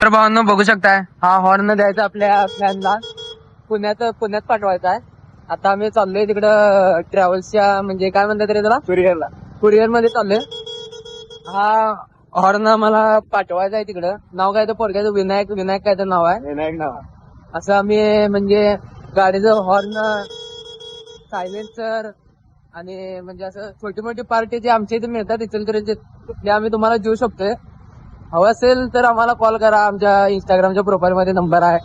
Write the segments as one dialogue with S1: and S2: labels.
S1: तर भावांनो बघू शकताय. हा हॉर्न द्यायचा आपल्या फॅनला पुण्यात पुण्यात पाठवायचा आहे. आता आम्ही चाललोय तिकडं ट्रॅव्हल्सच्या म्हणजे काय म्हणतात रे त्याला?
S2: कुरिअरला.
S1: कुरिअरमध्ये चाललोय. हा हॉर्न आम्हाला पाठवायचा आहे तिकडं. नाव काय तर पोरग्याचं? विनायक विनायक काय तर नाव आहे.
S2: विनायक नाव
S1: असं आम्ही म्हणजे गाडीचं हॉर्न सायलेन्सर आणि म्हणजे असं छोटी मोठी पार्टी जे आमच्या इथे मिळतात इचलकरंजीत ते आम्ही तुम्हाला देऊ शकतोय. हवं असेल तर आम्हाला कॉल करा. आमच्या इंस्टाग्रामच्या प्रोफाईलमध्ये नंबर आहे.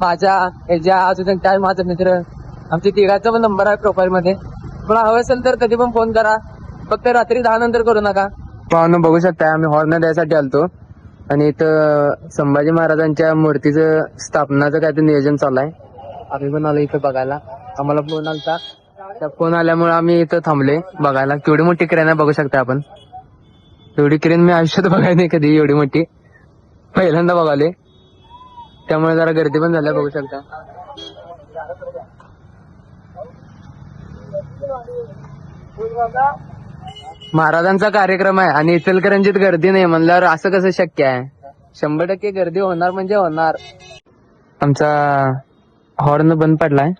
S1: माझ्या ह्याच्या अजून काय माझा मित्र आमच्या तिघाचा पण नंबर आहे प्रोफाईलमध्ये पण तुम्हाला हवं असेल तर कधी पण फोन करा. फक्त रात्री दहा नंतर करू नका. पाहून बघू शकता आम्ही हॉर्न द्यायसाठी आलतो. आणि इथं संभाजी महाराजांच्या मूर्तीचं स्थापनाचं काहीतरी नियोजन चालू आहे आम्ही पण आलो इथं बघायला. आम्हाला फोन आलता. त्या फोन आल्यामुळे आम्ही इथं थांबले बघायला. केवढी मोठी क्रेन आहे बघू शकता आपण. एवढी क्रेन मी आयुष्यात बघायला नाही कधी एवढी मोठी. पहिल्यांदा बघाले त्यामुळे जरा गर्दी पण झाल्या बघू शकता. महाराजांचा कार्यक्रम आहे आणि इचलकरंजीत गर्दी नाही म्हणल्यावर असं कसं शक्य आहे? शंभर टक्के गर्दी होणार म्हणजे होणार. आमचा हॉर्न बंद पडलाय.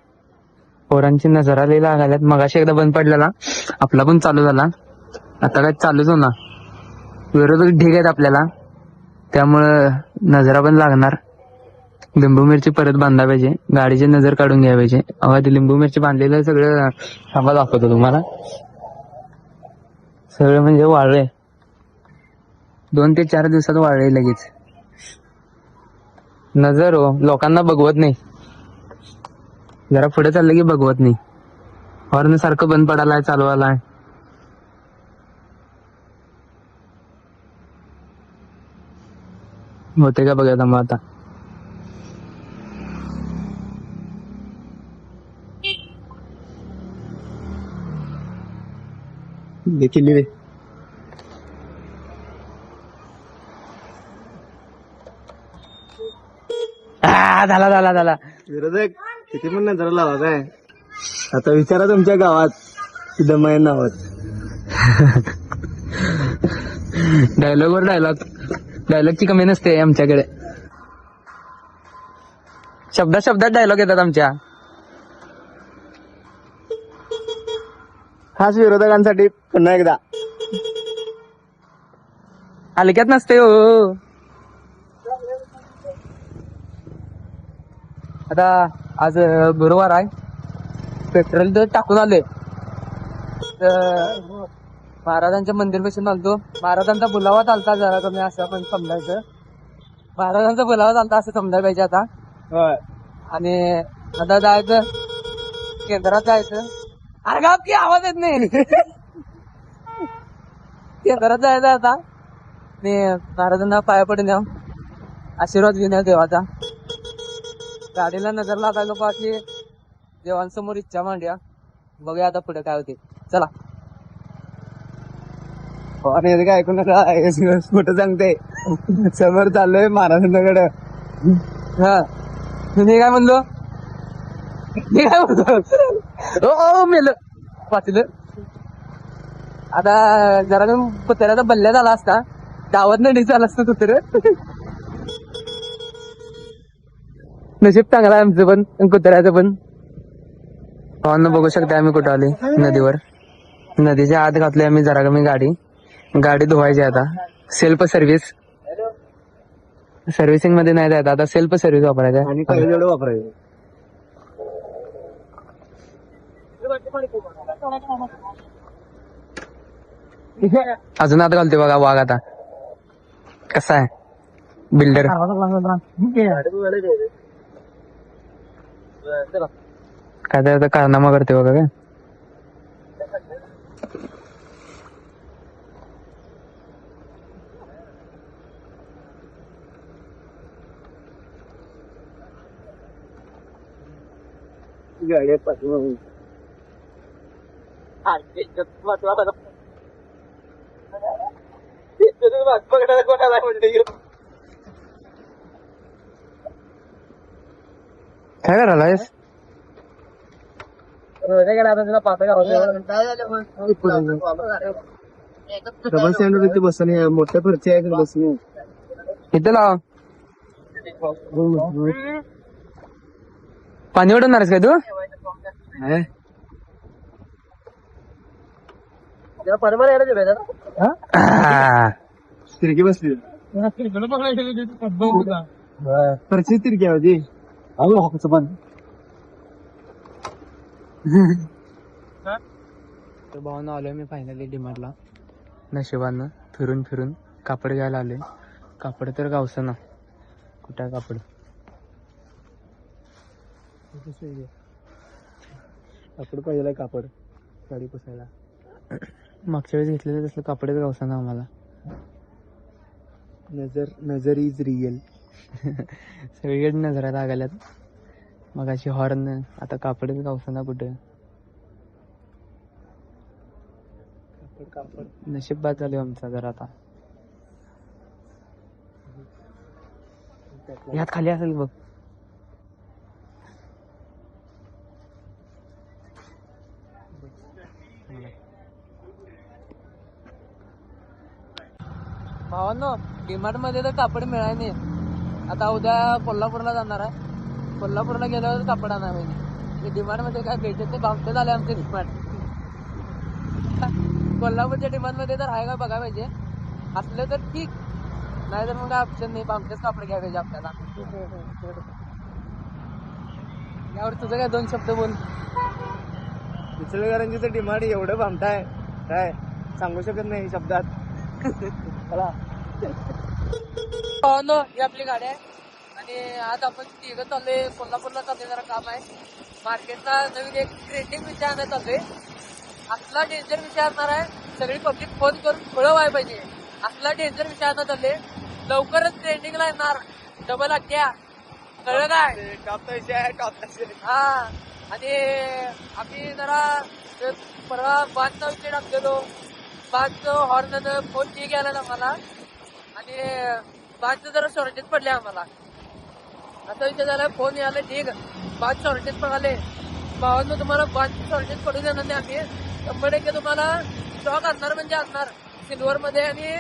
S1: पोरांची नजरा लिहिला लागाल्यात. मगाशी एकदा बंद पडलेला. आपला पण चालू झाला. आता काय चालूच होणार. विरोधक ढीग आहेत आपल्याला. त्यामुळं नजरा पण लागणार. लिंबू मिरची परत बांधा पाहिजे. गाडीची नजर काढून घ्या पाहिजे. अहो ते लिंबू मिरची बांधलेलं सगळं. थांबा दाखवतो तुम्हाला. सगळं म्हणजे वाळले दोन ते चार दिवसात वाळले लगेच. नजर हो लोकांना बघवत नाही. जरा पुढे चाललं की बघवत नाही. हॉर्न सारखं बंद पडायला चालवायला. होते का बघा मग आता
S2: देखील रे
S1: आ, झाला झाला झाला
S2: विरोधक किती पण नजर लावा काय आता विचारा तुमच्या गावात सिद्धमय नावात
S1: डायलॉग वर डायलॉग डायलॉगची कमी नसते आमच्याकडे शब्दात शब्दात डायलॉग येतात आमच्या
S2: खास विरोधकांसाठी पुन्हा एकदा.
S1: हलक्यात नसते हो. आता आज गुरुवार आहे. पेट्रोल तर टाकून आले तर महाराजांच्या मंदिरपासून आलतो. महाराजांचा बुलावा चालता जरा कमी असं पण समजायचं. महाराजांचा बुलावा चालता असं समजायला पाहिजे आता.
S2: होय.
S1: आणि आता जायचं. केंद्रात जायचं. अरे गाव की आवाज येत नाही. केंद्रात जायचं आता. आणि महाराजांना पाया पडून या आशीर्वाद घेऊन या देवाचा. गाडीला नजर लागायला बाकी देवांसमोर इच्छा मांडूया. बघूया आता पुढे काय होते. चला.
S2: आणि हे काय ऐकू नका कुठं सांगते. समोर चाललोय महाराजांकडे
S1: हा. मी काय म्हणलो? मी काय म्हणतो ओ मेल. वाचलं आता जरा का कुत्र्याचा बल्ल्या झाला असता. गावात नाही झाला असतं कुत्र. नशीब चांगला आहे आमचं पण कुत्र्याचं पण. हो, पाहून बघू शकता आम्ही कुठं आले नदीवर. नदीच्या आत घातली आम्ही जरा कमी गाडी. गाडी धुवायची आता. सेल्फ सर्व्हिस सर्व्हिसिंगमध्ये नाही जायचं. आता सेल्फ सर्व्हिस वापरायचं.
S2: आणि वापरायचं.
S1: अजून आत घालतोय बघा वाघ आता. कसा आहे? बिल्डर काय तर कारनामा करते बघा काय?
S2: गाडी पाठीमागून.
S1: काय करायलायस
S2: डबल स्टँड वरती बसणे मोठ्या फरची आहे बसणे
S1: इथे लाव पाणी ओढवणार का तू हा?
S2: तिरकी बसली परिस्थिती तिरकी होती अहो हॉकचं पण.
S1: तर भावना आलोय मी फायनली डिमार्टला नशिबानं फिरून फिरून कापड घ्यायला आलोय. कापड तर गावचं ना. कुठं कापड?
S2: कापड पाहिजे कापड गाडी पुसायला.
S1: मागच्या वेळेस घेतलेलं तसलं कापडच गावचं ना आम्हाला.
S2: नजर नजर इज रिअल
S1: सगळीकडे नजरा लागल्यात मग अशी हॉर्न आता कापडच गावचं ना कुठं?
S2: कापड कापड.
S1: नशीब बाद झाले आमचा जर आता. यात खाली असेल बघ. डीमार्टमध्ये तर कापड मिळाय नाही. आता उद्या कोल्हापूरला जाणार आहे. कोल्हापूरला गेल्यावर कापड आणणार पाहिजे. डिमार्ट काय भेटत ते बामटे झाले आमचे डिमार्ट. कोल्हापूरच्या डिमांड तर आहे का बघा पाहिजे. असलं तर ठीक. नाही तर मग ऑप्शन नाही. आमचेच कापड घ्या पाहिजे आपल्याला. यावर तुझं काय दोन शब्द बोल.
S2: इचलकरंजीचं डिमांड एवढं भामटाय. काय? सांगू शकत नाही शब्दात. चला.
S1: ही आपली गाडी आहे. आणि आज आपण तिघं चाललोय. कोल्हापूरला चाललोय जरा काम आहे. मार्केटला नवीन एक ट्रेंडिंग विषय आणत चाललोय. असला डेंजर विषय आणणार आहे. सगळी पब्लिक फोन करून खुळं व्हायला पाहिजे. असला डेंजर विषय आणत चालले लवकरच ट्रेंडिंगला येणार. डबल अट्ट्या कळलं काय?
S2: टॉपचा विषय आहे टॉपचा विषय.
S1: हा. आणि आम्ही जरा परवा बांधचा विषय टाकलेलो बांधचं हॉर्न फोन ठीक आला आम्हाला आणि बांधचं जरा शॉर्टेज पडले आम्हाला. असा विषय झाला फोन यायला ठीक बाज शॉर्टेज पडाले भावांना तुम्हाला बांध शॉर्टेज पडू देणार नाही आम्ही. शंभर टक्के तुम्हाला स्टॉक आणणार म्हणजे आणणार. सिल्वरमध्ये आणि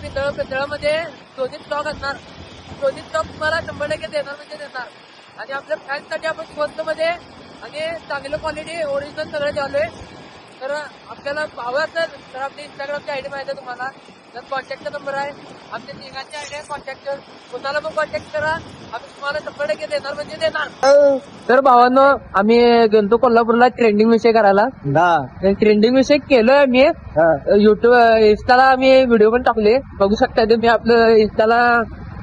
S1: पितळ पितळामध्ये दोन्ही स्टॉक आणणार. दोन्ही स्टॉक तुम्हाला शंभर टक्के देणार म्हणजे देणार. आणि आपल्या फॅन्ससाठी आपण स्वस्तमध्ये आणि चांगलं क्वालिटी ओरिजिनल सगळं द्यालोय तर आपल्याला हवं असेल तर आपली इंस्टाग्रामची आयडी माहिती आहे तुम्हाला. तर कॉन्टॅक्टचा नंबर आहे. आमच्या तिघांची आयडी आहे कॉन्टॅक्ट कोणाला पण कॉन्टॅक्ट करा. आम्ही तुम्हाला शंभर टक्के देणार म्हणजे देणार. तर भावांनो आम्ही गेलतो कोल्हापूरला ट्रेंडिंग विषय करायला.
S2: ना
S1: ट्रेंडिंग विषय केलोय मी युट्यूब इन्स्टाला आम्ही व्हिडिओ पण टाकले. बघू शकता तुम्ही आपलं इन्स्टाला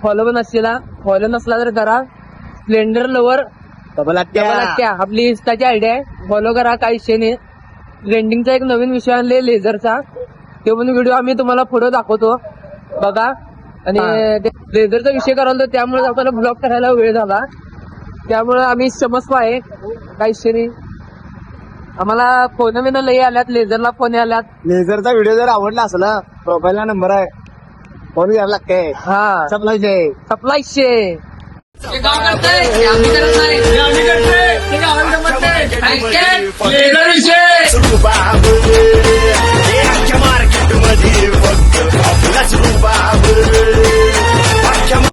S1: फॉलो पण असलेला फॉलो नसला तर करा स्प्लेंडर लवर आपली इन्स्टाची आयडिया आहे. फॉलो करा काही विषय नाही. ट्रेंडिंगचा एक नवीन विषय आणले लेझरचा ते पण व्हिडिओ आम्ही तुम्हाला पुढे दाखवतो. बघा. आणि लेझरचा विषय करायला होता, त्यामुळे आपल्याला ब्लॉग करायला वेळ झाला. त्यामुळे आम्ही क्षमस्व आहे. काही विषय नाही. आम्हाला फोन बिन लई आल्यात लेझरला फोन आल्यात.
S2: लेझरचा व्हिडिओ जर आवडला असला प्रोफाईलला नंबर आहे. फोन घ्यायला लागते.
S1: हा.
S2: सप्लाय विषय
S1: मार्केटमध्ये फक्त आपलाच
S3: रुबाब